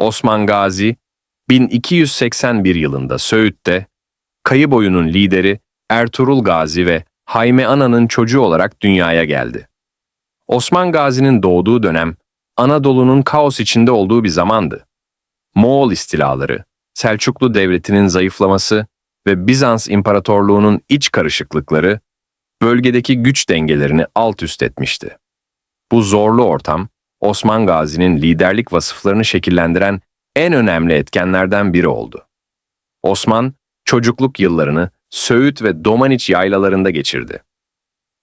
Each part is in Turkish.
Osman Gazi, 1281 yılında Söğüt'te, Kayıboyu'nun lideri Ertuğrul Gazi ve Hayme Ana'nın çocuğu olarak dünyaya geldi. Osman Gazi'nin doğduğu dönem, Anadolu'nun kaos içinde olduğu bir zamandı. Moğol istilaları, Selçuklu Devleti'nin zayıflaması ve Bizans İmparatorluğu'nun iç karışıklıkları, bölgedeki güç dengelerini alt üst etmişti. Bu zorlu ortam, Osman Gazi'nin liderlik vasıflarını şekillendiren en önemli etkenlerden biri oldu. Osman, çocukluk yıllarını Söğüt ve Domaniç yaylalarında geçirdi.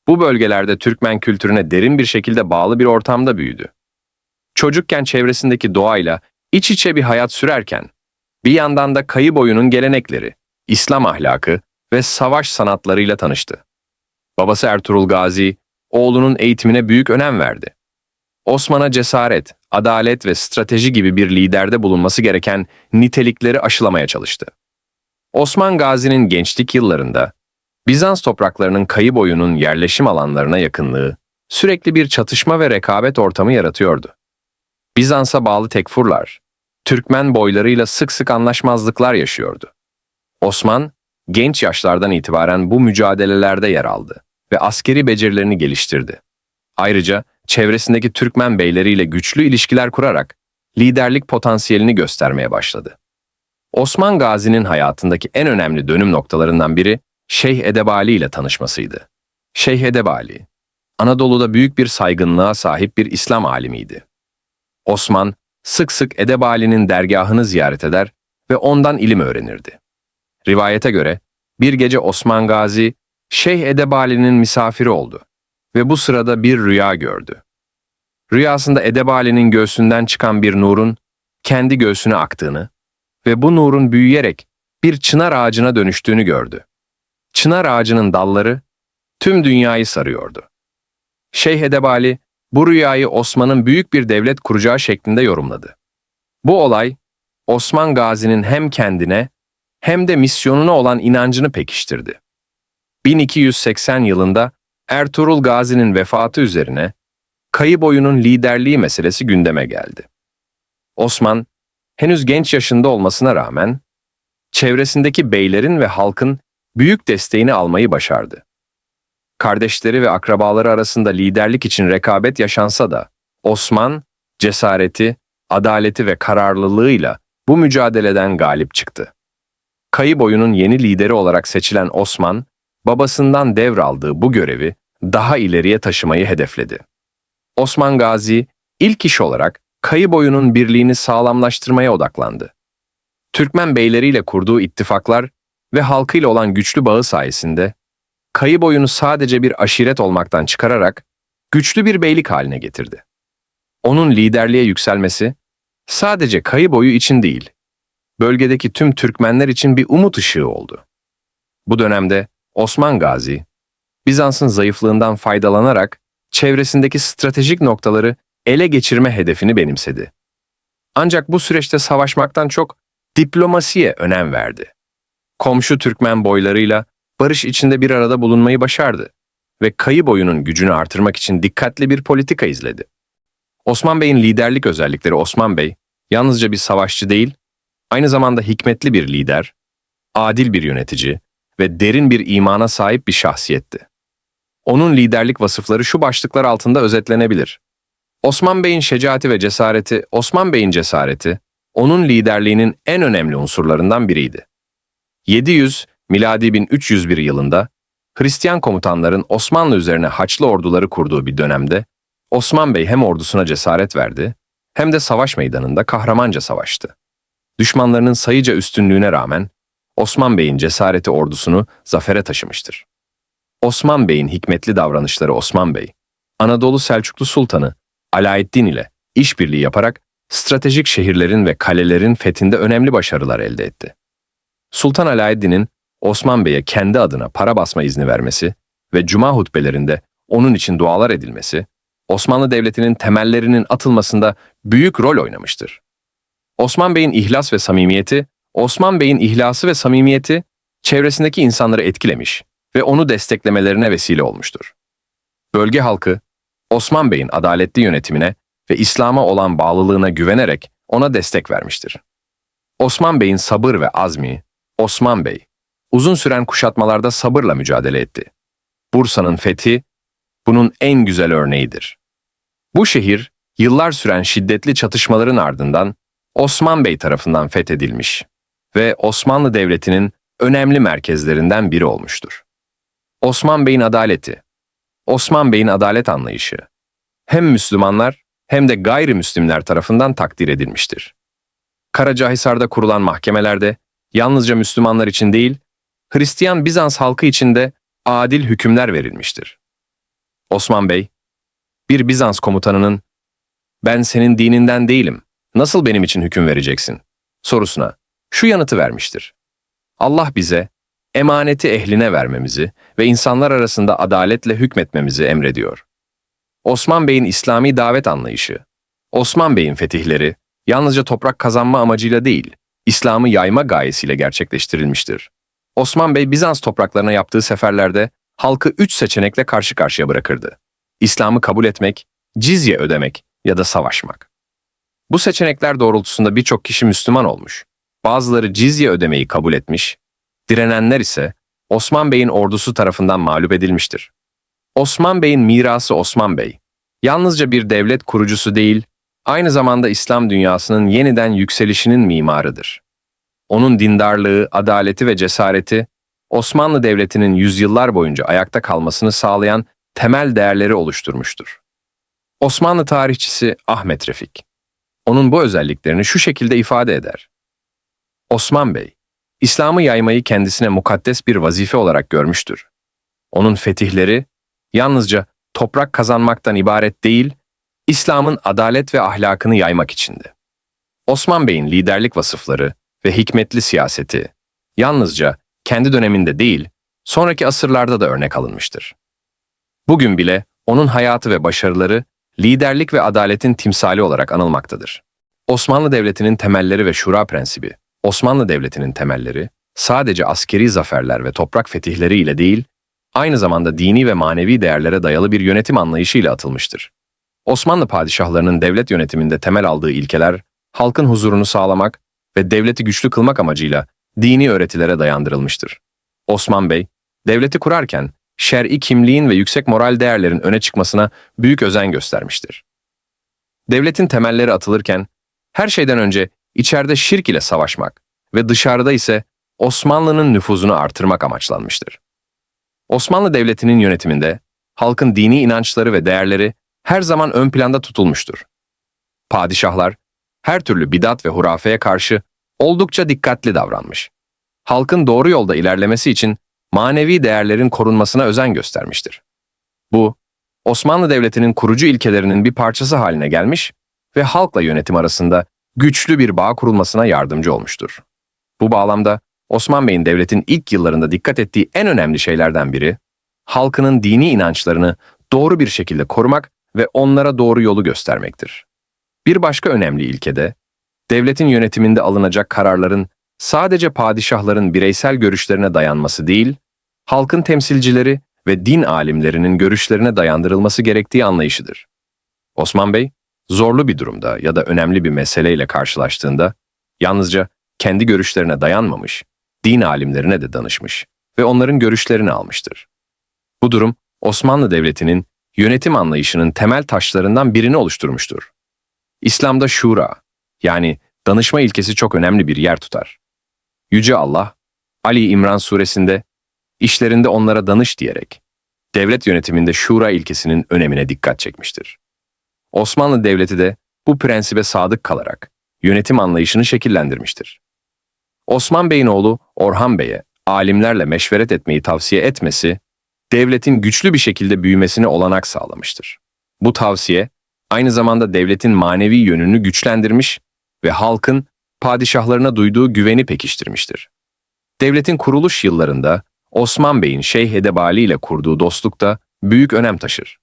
Bu bölgelerde Türkmen kültürüne derin bir şekilde bağlı bir ortamda büyüdü. Çocukken çevresindeki doğayla iç içe bir hayat sürerken, bir yandan da kayı boyunun gelenekleri, İslam ahlakı ve savaş sanatlarıyla tanıştı. Babası Ertuğrul Gazi, oğlunun eğitimine büyük önem verdi. Osman'a cesaret, adalet ve strateji gibi bir liderde bulunması gereken nitelikleri aşılamaya çalıştı. Osman Gazi'nin gençlik yıllarında Bizans topraklarının kayı boyunun yerleşim alanlarına yakınlığı sürekli bir çatışma ve rekabet ortamı yaratıyordu. Bizans'a bağlı tekfurlar, Türkmen boylarıyla sık sık anlaşmazlıklar yaşıyordu. Osman, genç yaşlardan itibaren bu mücadelelerde yer aldı ve askeri becerilerini geliştirdi. Ayrıca çevresindeki Türkmen beyleriyle güçlü ilişkiler kurarak liderlik potansiyelini göstermeye başladı. Osman Gazi'nin hayatındaki en önemli dönüm noktalarından biri Şeyh Edebali ile tanışmasıydı. Şeyh Edebali, Anadolu'da büyük bir saygınlığa sahip bir İslam alimiydi. Osman, sık sık Edebali'nin dergahını ziyaret eder ve ondan ilim öğrenirdi. Rivayete göre bir gece Osman Gazi, Şeyh Edebali'nin misafiri oldu ve bu sırada bir rüya gördü. Rüyasında Edebali'nin göğsünden çıkan bir nurun kendi göğsüne aktığını ve bu nurun büyüyerek bir çınar ağacına dönüştüğünü gördü. Çınar ağacının dalları tüm dünyayı sarıyordu. Şeyh Edebali bu rüyayı Osman'ın büyük bir devlet kuracağı şeklinde yorumladı. Bu olay Osman Gazi'nin hem kendine hem de misyonuna olan inancını pekiştirdi. 1280 yılında Ertuğrul Gazi'nin vefatı üzerine kayı boyunun liderliği meselesi gündeme geldi. Osman, henüz genç yaşında olmasına rağmen, çevresindeki beylerin ve halkın büyük desteğini almayı başardı. Kardeşleri ve akrabaları arasında liderlik için rekabet yaşansa da, Osman, cesareti, adaleti ve kararlılığıyla bu mücadeleden galip çıktı. Kayı boyunun yeni lideri olarak seçilen Osman, babasından devraldığı bu görevi daha ileriye taşımayı hedefledi. Osman Gazi ilk iş olarak kayı boyunun birliğini sağlamlaştırmaya odaklandı. Türkmen beyleriyle kurduğu ittifaklar ve halkıyla olan güçlü bağı sayesinde kayı boyunu sadece bir aşiret olmaktan çıkararak güçlü bir beylik haline getirdi. Onun liderliğe yükselmesi sadece kayı boyu için değil, bölgedeki tüm Türkmenler için bir umut ışığı oldu. Bu dönemde Osman Gazi, Bizans'ın zayıflığından faydalanarak çevresindeki stratejik noktaları ele geçirme hedefini benimsedi. Ancak bu süreçte savaşmaktan çok diplomasiye önem verdi. Komşu Türkmen boylarıyla barış içinde bir arada bulunmayı başardı ve kayı boyunun gücünü artırmak için dikkatli bir politika izledi. Osman Bey'in liderlik özellikleri Osman Bey, yalnızca bir savaşçı değil, aynı zamanda hikmetli bir lider, adil bir yönetici ve derin bir imana sahip bir şahsiyetti. Onun liderlik vasıfları şu başlıklar altında özetlenebilir. Osman Bey'in şecaati ve cesareti, Osman Bey'in cesareti, onun liderliğinin en önemli unsurlarından biriydi. 700, miladi 1301 yılında Hristiyan komutanların Osmanlı üzerine Haçlı orduları kurduğu bir dönemde Osman Bey hem ordusuna cesaret verdi hem de savaş meydanında kahramanca savaştı. Düşmanlarının sayıca üstünlüğüne rağmen Osman Bey'in cesareti ordusunu zafere taşımıştır. Osman Bey'in hikmetli davranışları Osman Bey, Anadolu Selçuklu Sultanı Alaeddin ile işbirliği yaparak stratejik şehirlerin ve kalelerin fethinde önemli başarılar elde etti. Sultan Alaeddin'in Osman Bey'e kendi adına para basma izni vermesi ve cuma hutbelerinde onun için dualar edilmesi, Osmanlı Devleti'nin temellerinin atılmasında büyük rol oynamıştır. Osman Bey'in ihlas ve samimiyeti, Osman Bey'in ihlası ve samimiyeti çevresindeki insanları etkilemiş ve onu desteklemelerine vesile olmuştur. Bölge halkı, Osman Bey'in adaletli yönetimine ve İslam'a olan bağlılığına güvenerek ona destek vermiştir. Osman Bey'in sabır ve azmi, Osman Bey, uzun süren kuşatmalarda sabırla mücadele etti. Bursa'nın fethi, bunun en güzel örneğidir. Bu şehir, yıllar süren şiddetli çatışmaların ardından Osman Bey tarafından fethedilmiş ve Osmanlı Devleti'nin önemli merkezlerinden biri olmuştur. Osman Bey'in adaleti, Osman Bey'in adalet anlayışı, hem Müslümanlar hem de gayrimüslimler tarafından takdir edilmiştir. Karacahisar'da kurulan mahkemelerde yalnızca Müslümanlar için değil, Hristiyan Bizans halkı için de adil hükümler verilmiştir. Osman Bey, bir Bizans komutanının "Ben senin dininden değilim. Nasıl benim için hüküm vereceksin?" sorusuna şu yanıtı vermiştir. Allah bize emaneti ehline vermemizi ve insanlar arasında adaletle hükmetmemizi emrediyor. Osman Bey'in İslami davet anlayışı, Osman Bey'in fetihleri yalnızca toprak kazanma amacıyla değil, İslam'ı yayma gayesiyle gerçekleştirilmiştir. Osman Bey Bizans topraklarına yaptığı seferlerde halkı üç seçenekle karşı karşıya bırakırdı. İslam'ı kabul etmek, cizye ödemek ya da savaşmak. Bu seçenekler doğrultusunda birçok kişi Müslüman olmuş. Bazıları cizye ödemeyi kabul etmiş, direnenler ise Osman Bey'in ordusu tarafından mağlup edilmiştir. Osman Bey'in mirası Osman Bey, yalnızca bir devlet kurucusu değil, aynı zamanda İslam dünyasının yeniden yükselişinin mimarıdır. Onun dindarlığı, adaleti ve cesareti, Osmanlı Devleti'nin yüzyıllar boyunca ayakta kalmasını sağlayan temel değerleri oluşturmuştur. Osmanlı tarihçisi Ahmet Refik, onun bu özelliklerini şu şekilde ifade eder. Osman Bey, İslam'ı yaymayı kendisine mukaddes bir vazife olarak görmüştür. Onun fetihleri, yalnızca toprak kazanmaktan ibaret değil, İslam'ın adalet ve ahlakını yaymak içindi. Osman Bey'in liderlik vasıfları ve hikmetli siyaseti, yalnızca kendi döneminde değil, sonraki asırlarda da örnek alınmıştır. Bugün bile onun hayatı ve başarıları liderlik ve adaletin timsali olarak anılmaktadır. Osmanlı Devleti'nin temelleri ve şura prensibi, Osmanlı Devleti'nin temelleri sadece askeri zaferler ve toprak fetihleri ile değil, aynı zamanda dini ve manevi değerlere dayalı bir yönetim anlayışıyla atılmıştır. Osmanlı padişahlarının devlet yönetiminde temel aldığı ilkeler, halkın huzurunu sağlamak ve devleti güçlü kılmak amacıyla dini öğretilere dayandırılmıştır. Osman Bey, devleti kurarken şer'i kimliğin ve yüksek moral değerlerin öne çıkmasına büyük özen göstermiştir. Devletin temelleri atılırken, her şeyden önce içeride şirk ile savaşmak ve dışarıda ise Osmanlı'nın nüfuzunu artırmak amaçlanmıştır. Osmanlı Devleti'nin yönetiminde halkın dini inançları ve değerleri her zaman ön planda tutulmuştur. Padişahlar her türlü bidat ve hurafeye karşı oldukça dikkatli davranmış. Halkın doğru yolda ilerlemesi için manevi değerlerin korunmasına özen göstermiştir. Bu, Osmanlı Devleti'nin kurucu ilkelerinin bir parçası haline gelmiş ve halkla yönetim arasında güçlü bir bağ kurulmasına yardımcı olmuştur. Bu bağlamda Osman Bey'in devletin ilk yıllarında dikkat ettiği en önemli şeylerden biri, halkının dini inançlarını doğru bir şekilde korumak ve onlara doğru yolu göstermektir. Bir başka önemli ilke de, devletin yönetiminde alınacak kararların sadece padişahların bireysel görüşlerine dayanması değil, halkın temsilcileri ve din alimlerinin görüşlerine dayandırılması gerektiği anlayışıdır. Osman Bey, zorlu bir durumda ya da önemli bir meseleyle karşılaştığında yalnızca kendi görüşlerine dayanmamış, din alimlerine de danışmış ve onların görüşlerini almıştır. Bu durum Osmanlı Devleti'nin yönetim anlayışının temel taşlarından birini oluşturmuştur. İslam'da şura, yani danışma ilkesi çok önemli bir yer tutar. Yüce Allah, Ali İmran suresinde, işlerinde onlara danış diyerek, devlet yönetiminde şura ilkesinin önemine dikkat çekmiştir. Osmanlı Devleti de bu prensibe sadık kalarak yönetim anlayışını şekillendirmiştir. Osman Bey'in oğlu Orhan Bey'e alimlerle meşveret etmeyi tavsiye etmesi, devletin güçlü bir şekilde büyümesine olanak sağlamıştır. Bu tavsiye, aynı zamanda devletin manevi yönünü güçlendirmiş ve halkın padişahlarına duyduğu güveni pekiştirmiştir. Devletin kuruluş yıllarında Osman Bey'in Şeyh Edebali ile kurduğu dostluk da büyük önem taşır.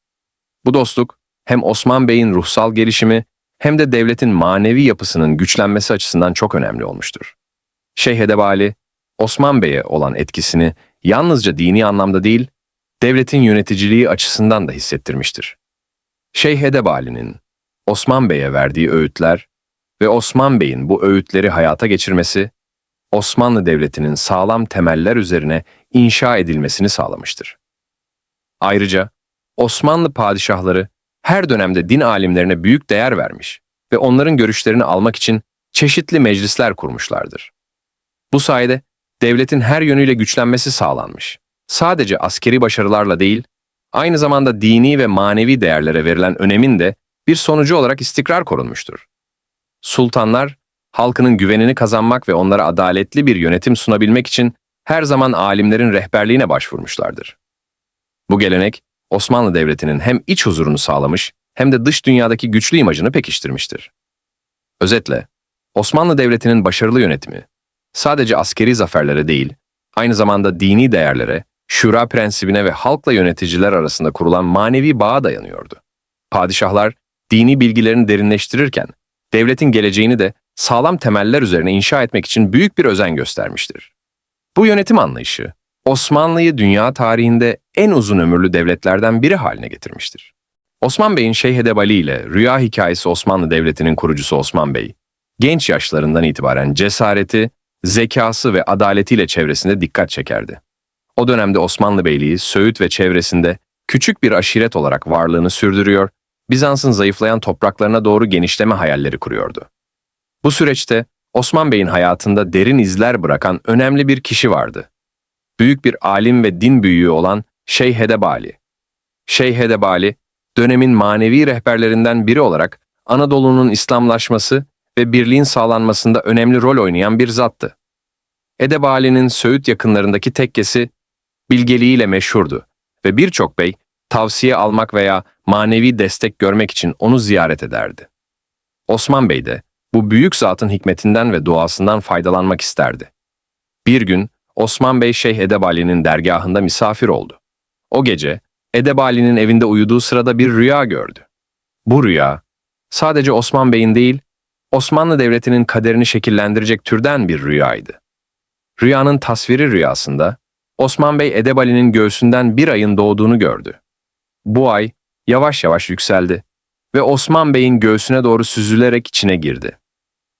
Bu dostluk, hem Osman Bey'in ruhsal gelişimi hem de devletin manevi yapısının güçlenmesi açısından çok önemli olmuştur. Şeyh Edebali, Osman Bey'e olan etkisini yalnızca dini anlamda değil, devletin yöneticiliği açısından da hissettirmiştir. Şeyh Edebali'nin Osman Bey'e verdiği öğütler ve Osman Bey'in bu öğütleri hayata geçirmesi, Osmanlı Devleti'nin sağlam temeller üzerine inşa edilmesini sağlamıştır. Ayrıca Osmanlı padişahları her dönemde din alimlerine büyük değer vermiş ve onların görüşlerini almak için çeşitli meclisler kurmuşlardır. Bu sayede devletin her yönüyle güçlenmesi sağlanmış. Sadece askeri başarılarla değil, aynı zamanda dini ve manevi değerlere verilen önemin de bir sonucu olarak istikrar korunmuştur. Sultanlar, halkının güvenini kazanmak ve onlara adaletli bir yönetim sunabilmek için her zaman alimlerin rehberliğine başvurmuşlardır. Bu gelenek, Osmanlı Devleti'nin hem iç huzurunu sağlamış hem de dış dünyadaki güçlü imajını pekiştirmiştir. Özetle, Osmanlı Devleti'nin başarılı yönetimi, sadece askeri zaferlere değil, aynı zamanda dini değerlere, şura prensibine ve halkla yöneticiler arasında kurulan manevi bağa dayanıyordu. Padişahlar, dini bilgilerini derinleştirirken, devletin geleceğini de sağlam temeller üzerine inşa etmek için büyük bir özen göstermiştir. Bu yönetim anlayışı, Osmanlı'yı dünya tarihinde en uzun ömürlü devletlerden biri haline getirmiştir. Osman Bey'in Şeyh Edebali ile Rüya Hikayesi Osmanlı Devleti'nin kurucusu Osman Bey, genç yaşlarından itibaren cesareti, zekası ve adaletiyle çevresinde dikkat çekerdi. O dönemde Osmanlı Beyliği, Söğüt ve çevresinde küçük bir aşiret olarak varlığını sürdürüyor, Bizans'ın zayıflayan topraklarına doğru genişleme hayalleri kuruyordu. Bu süreçte Osman Bey'in hayatında derin izler bırakan önemli bir kişi vardı. Büyük bir alim ve din büyüğü olan Şeyh Hedebali. Şeyh Hedebali, dönemin manevi rehberlerinden biri olarak Anadolu'nun İslamlaşması ve birliğin sağlanmasında önemli rol oynayan bir zattı. Edebali'nin Söğüt yakınlarındaki tekkesi bilgeliğiyle meşhurdu ve birçok bey tavsiye almak veya manevi destek görmek için onu ziyaret ederdi. Osman Bey de bu büyük zatın hikmetinden ve duasından faydalanmak isterdi. Bir gün Osman Bey Şeyh Edebali'nin dergahında misafir oldu. O gece Edebali'nin evinde uyuduğu sırada bir rüya gördü. Bu rüya sadece Osman Bey'in değil, Osmanlı Devleti'nin kaderini şekillendirecek türden bir rüyaydı. Rüyanın tasviri rüyasında Osman Bey Edebali'nin göğsünden bir ayın doğduğunu gördü. Bu ay yavaş yavaş yükseldi ve Osman Bey'in göğsüne doğru süzülerek içine girdi.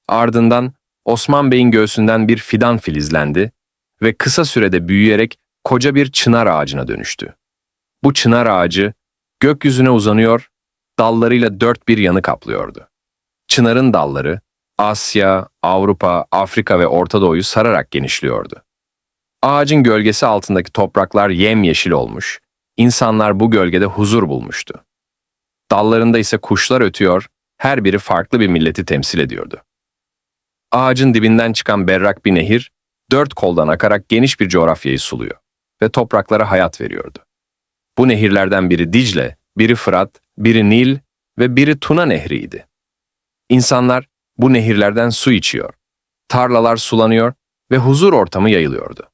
Ardından Osman Bey'in göğsünden bir fidan filizlendi ve kısa sürede büyüyerek koca bir çınar ağacına dönüştü. Bu çınar ağacı gökyüzüne uzanıyor, dallarıyla dört bir yanı kaplıyordu. Çınarın dalları Asya, Avrupa, Afrika ve Orta Doğu'yu sararak genişliyordu. Ağacın gölgesi altındaki topraklar yemyeşil olmuş, insanlar bu gölgede huzur bulmuştu. Dallarında ise kuşlar ötüyor, her biri farklı bir milleti temsil ediyordu. Ağacın dibinden çıkan berrak bir nehir, dört koldan akarak geniş bir coğrafyayı suluyor ve topraklara hayat veriyordu. Bu nehirlerden biri Dicle, biri Fırat, biri Nil ve biri Tuna nehriydi. İnsanlar bu nehirlerden su içiyor, tarlalar sulanıyor ve huzur ortamı yayılıyordu.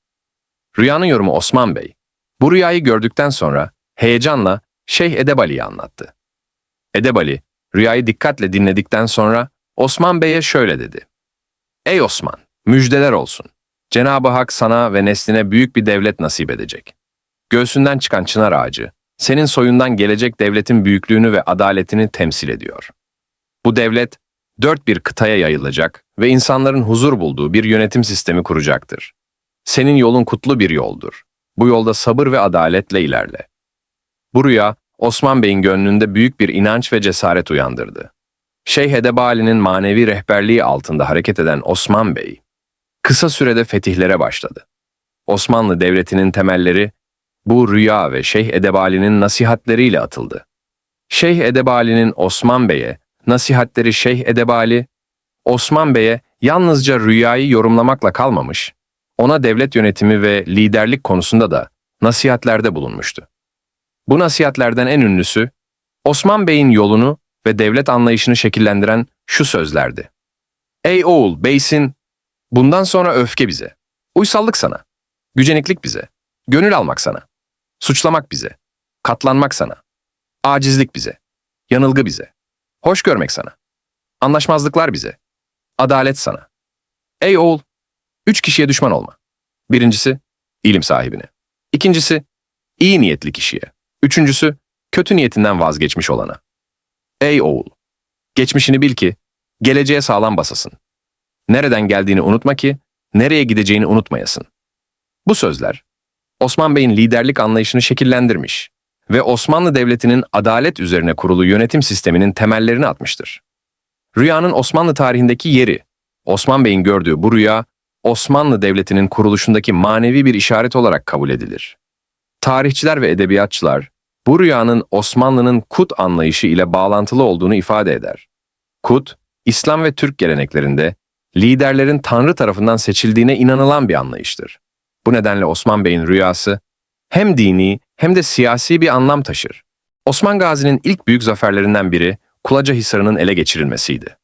Rüyanın yorumu Osman Bey, bu rüyayı gördükten sonra heyecanla Şeyh Edebali'yi anlattı. Edebali, rüyayı dikkatle dinledikten sonra Osman Bey'e şöyle dedi. Ey Osman, müjdeler olsun. Cenab-ı Hak sana ve nesline büyük bir devlet nasip edecek. Göğsünden çıkan çınar ağacı, senin soyundan gelecek devletin büyüklüğünü ve adaletini temsil ediyor. Bu devlet, dört bir kıtaya yayılacak ve insanların huzur bulduğu bir yönetim sistemi kuracaktır. Senin yolun kutlu bir yoldur. Bu yolda sabır ve adaletle ilerle. Bu rüya, Osman Bey'in gönlünde büyük bir inanç ve cesaret uyandırdı. Şeyh Edebali'nin manevi rehberliği altında hareket eden Osman Bey, kısa sürede fetihlere başladı. Osmanlı Devleti'nin temelleri bu rüya ve Şeyh Edebali'nin nasihatleriyle atıldı. Şeyh Edebali'nin Osman Bey'e nasihatleri Şeyh Edebali, Osman Bey'e yalnızca rüyayı yorumlamakla kalmamış, ona devlet yönetimi ve liderlik konusunda da nasihatlerde bulunmuştu. Bu nasihatlerden en ünlüsü, Osman Bey'in yolunu ve devlet anlayışını şekillendiren şu sözlerdi. Ey oğul, beysin, bundan sonra öfke bize, uysallık sana, güceniklik bize, gönül almak sana, suçlamak bize, katlanmak sana, acizlik bize, yanılgı bize, hoş görmek sana, anlaşmazlıklar bize, adalet sana. Ey oğul, üç kişiye düşman olma. Birincisi, ilim sahibine. İkincisi, iyi niyetli kişiye. Üçüncüsü, kötü niyetinden vazgeçmiş olana. Ey oğul! Geçmişini bil ki, geleceğe sağlam basasın. Nereden geldiğini unutma ki, nereye gideceğini unutmayasın. Bu sözler, Osman Bey'in liderlik anlayışını şekillendirmiş ve Osmanlı Devleti'nin adalet üzerine kurulu yönetim sisteminin temellerini atmıştır. Rüyanın Osmanlı tarihindeki yeri, Osman Bey'in gördüğü bu rüya, Osmanlı Devleti'nin kuruluşundaki manevi bir işaret olarak kabul edilir. Tarihçiler ve edebiyatçılar, bu rüyanın Osmanlı'nın kut anlayışı ile bağlantılı olduğunu ifade eder. Kut, İslam ve Türk geleneklerinde liderlerin Tanrı tarafından seçildiğine inanılan bir anlayıştır. Bu nedenle Osman Bey'in rüyası hem dini hem de siyasi bir anlam taşır. Osman Gazi'nin ilk büyük zaferlerinden biri Kulaca Hisarı'nın ele geçirilmesiydi.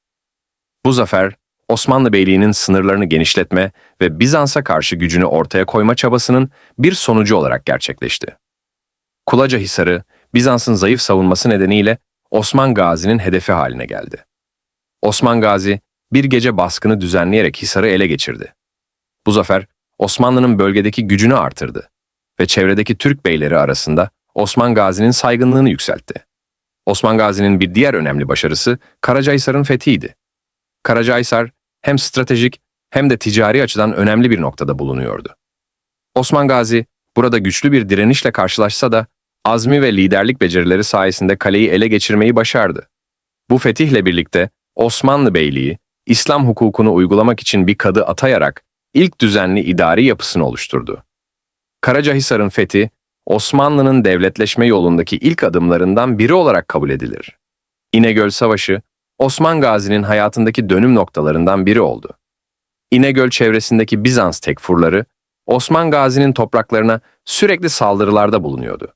Bu zafer, Osmanlı Beyliği'nin sınırlarını genişletme ve Bizans'a karşı gücünü ortaya koyma çabasının bir sonucu olarak gerçekleşti. Kulaca Hisarı, Bizans'ın zayıf savunması nedeniyle Osman Gazi'nin hedefi haline geldi. Osman Gazi, bir gece baskını düzenleyerek Hisar'ı ele geçirdi. Bu zafer, Osmanlı'nın bölgedeki gücünü artırdı ve çevredeki Türk beyleri arasında Osman Gazi'nin saygınlığını yükseltti. Osman Gazi'nin bir diğer önemli başarısı Karacahisar'ın fethiydi. Karacahisar hem stratejik hem de ticari açıdan önemli bir noktada bulunuyordu. Osman Gazi burada güçlü bir direnişle karşılaşsa da azmi ve liderlik becerileri sayesinde kaleyi ele geçirmeyi başardı. Bu fetihle birlikte Osmanlı Beyliği, İslam hukukunu uygulamak için bir kadı atayarak ilk düzenli idari yapısını oluşturdu. Karacahisar'ın fethi, Osmanlı'nın devletleşme yolundaki ilk adımlarından biri olarak kabul edilir. İnegöl Savaşı, Osman Gazi'nin hayatındaki dönüm noktalarından biri oldu. İnegöl çevresindeki Bizans tekfurları, Osman Gazi'nin topraklarına sürekli saldırılarda bulunuyordu.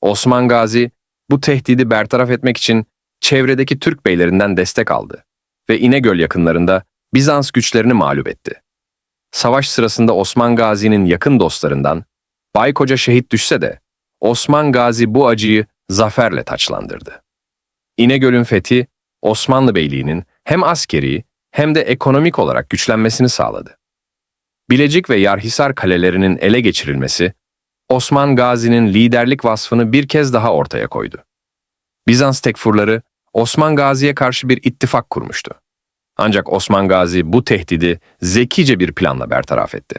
Osman Gazi, bu tehdidi bertaraf etmek için çevredeki Türk beylerinden destek aldı ve İnegöl yakınlarında Bizans güçlerini mağlup etti. Savaş sırasında Osman Gazi'nin yakın dostlarından Baykoca şehit düşse de Osman Gazi bu acıyı zaferle taçlandırdı. İnegöl'ün fethi Osmanlı Beyliği'nin hem askeri hem de ekonomik olarak güçlenmesini sağladı. Bilecik ve Yarhisar kalelerinin ele geçirilmesi Osman Gazi'nin liderlik vasfını bir kez daha ortaya koydu. Bizans tekfurları Osman Gazi'ye karşı bir ittifak kurmuştu. Ancak Osman Gazi bu tehdidi zekice bir planla bertaraf etti.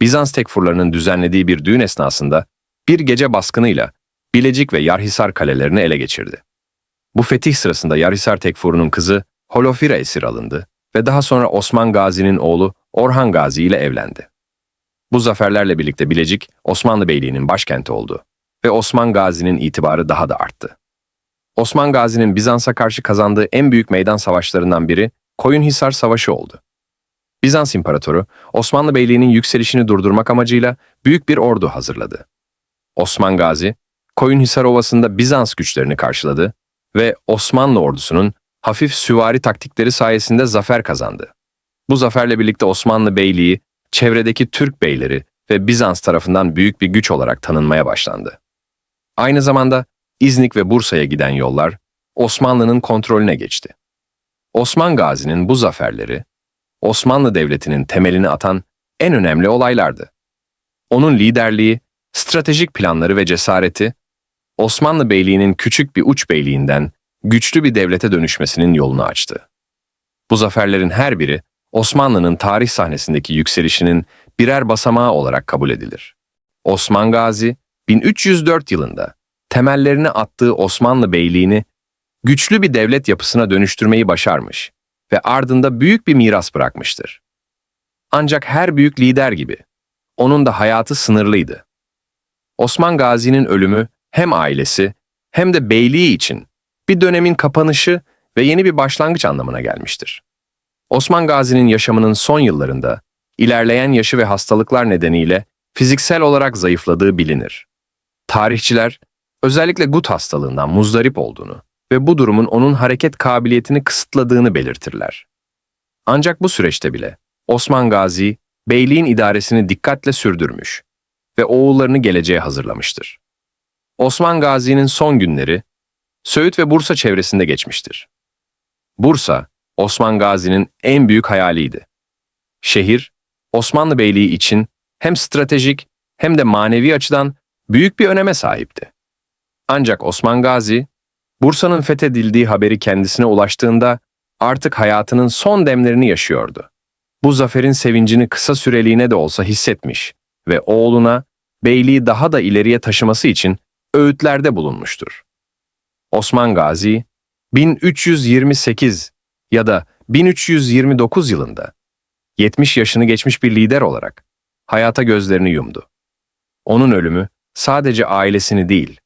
Bizans tekfurlarının düzenlediği bir düğün esnasında bir gece baskınıyla Bilecik ve Yarhisar kalelerini ele geçirdi. Bu fetih sırasında Yarhisar tekfurunun kızı Holofira esir alındı ve daha sonra Osman Gazi'nin oğlu Orhan Gazi ile evlendi. Bu zaferlerle birlikte Bilecik, Osmanlı Beyliği'nin başkenti oldu ve Osman Gazi'nin itibarı daha da arttı. Osman Gazi'nin Bizans'a karşı kazandığı en büyük meydan savaşlarından biri Koyunhisar Savaşı oldu. Bizans İmparatoru, Osmanlı Beyliği'nin yükselişini durdurmak amacıyla büyük bir ordu hazırladı. Osman Gazi, Koyunhisar Ovası'nda Bizans güçlerini karşıladı ve Osmanlı ordusunun hafif süvari taktikleri sayesinde zafer kazandı. Bu zaferle birlikte Osmanlı Beyliği, çevredeki Türk beyleri ve Bizans tarafından büyük bir güç olarak tanınmaya başlandı. Aynı zamanda İznik ve Bursa'ya giden yollar Osmanlı'nın kontrolüne geçti. Osman Gazi'nin bu zaferleri, Osmanlı Devleti'nin temelini atan en önemli olaylardı. Onun liderliği, stratejik planları ve cesareti, Osmanlı Beyliği'nin küçük bir uç beyliğinden güçlü bir devlete dönüşmesinin yolunu açtı. Bu zaferlerin her biri Osmanlı'nın tarih sahnesindeki yükselişinin birer basamağı olarak kabul edilir. Osman Gazi, 1304 yılında temellerini attığı Osmanlı Beyliğini güçlü bir devlet yapısına dönüştürmeyi başarmış ve ardında büyük bir miras bırakmıştır. Ancak her büyük lider gibi onun da hayatı sınırlıydı. Osman Gazi'nin ölümü hem ailesi hem de beyliği için bir dönemin kapanışı ve yeni bir başlangıç anlamına gelmiştir. Osman Gazi'nin yaşamının son yıllarında ilerleyen yaşı ve hastalıklar nedeniyle fiziksel olarak zayıfladığı bilinir. Tarihçiler özellikle gut hastalığından muzdarip olduğunu ve bu durumun onun hareket kabiliyetini kısıtladığını belirtirler. Ancak bu süreçte bile Osman Gazi, beyliğin idaresini dikkatle sürdürmüş ve oğullarını geleceğe hazırlamıştır. Osman Gazi'nin son günleri Söğüt ve Bursa çevresinde geçmiştir. Bursa, Osman Gazi'nin en büyük hayaliydi. Şehir, Osmanlı Beyliği için hem stratejik hem de manevi açıdan büyük bir öneme sahipti. Ancak Osman Gazi, Bursa'nın fethedildiği haberi kendisine ulaştığında artık hayatının son demlerini yaşıyordu. Bu zaferin sevincini kısa süreliğine de olsa hissetmiş ve oğluna beyliği daha da ileriye taşıması için öğütlerde bulunmuştur. Osman Gazi 1328 ya da 1329 yılında 70 yaşını geçmiş bir lider olarak hayata gözlerini yumdu. Onun ölümü sadece ailesini değil,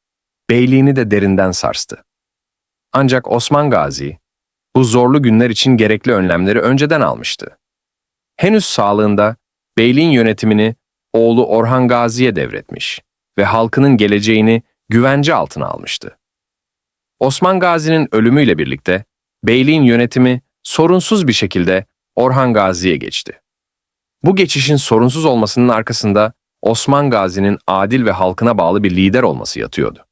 beyliğini de derinden sarstı. Ancak Osman Gazi bu zorlu günler için gerekli önlemleri önceden almıştı. Henüz sağlığında beyliğin yönetimini oğlu Orhan Gazi'ye devretmiş ve halkının geleceğini güvence altına almıştı. Osman Gazi'nin ölümüyle birlikte beyliğin yönetimi sorunsuz bir şekilde Orhan Gazi'ye geçti. Bu geçişin sorunsuz olmasının arkasında Osman Gazi'nin adil ve halkına bağlı bir lider olması yatıyordu.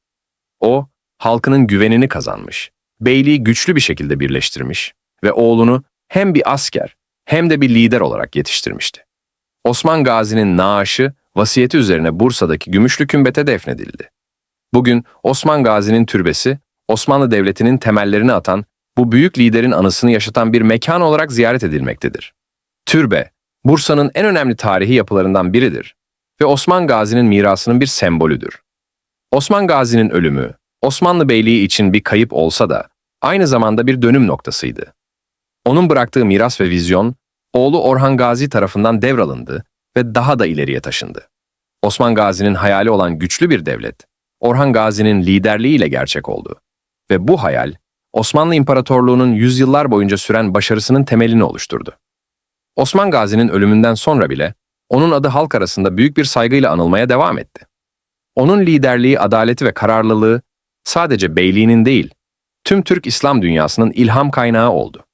O, halkının güvenini kazanmış, beyliği güçlü bir şekilde birleştirmiş ve oğlunu hem bir asker hem de bir lider olarak yetiştirmişti. Osman Gazi'nin naaşı vasiyeti üzerine Bursa'daki Gümüşlü Kümbet'e defnedildi. Bugün Osman Gazi'nin türbesi, Osmanlı Devleti'nin temellerini atan, bu büyük liderin anısını yaşatan bir mekan olarak ziyaret edilmektedir. Türbe, Bursa'nın en önemli tarihi yapılarından biridir ve Osman Gazi'nin mirasının bir sembolüdür. Osman Gazi'nin ölümü, Osmanlı Beyliği için bir kayıp olsa da aynı zamanda bir dönüm noktasıydı. Onun bıraktığı miras ve vizyon, oğlu Orhan Gazi tarafından devralındı ve daha da ileriye taşındı. Osman Gazi'nin hayali olan güçlü bir devlet, Orhan Gazi'nin liderliğiyle gerçek oldu. Ve bu hayal, Osmanlı İmparatorluğu'nun yüzyıllar boyunca süren başarısının temelini oluşturdu. Osman Gazi'nin ölümünden sonra bile onun adı halk arasında büyük bir saygıyla anılmaya devam etti. Onun liderliği, adaleti ve kararlılığı sadece beyliğinin değil, tüm Türk İslam dünyasının ilham kaynağı oldu.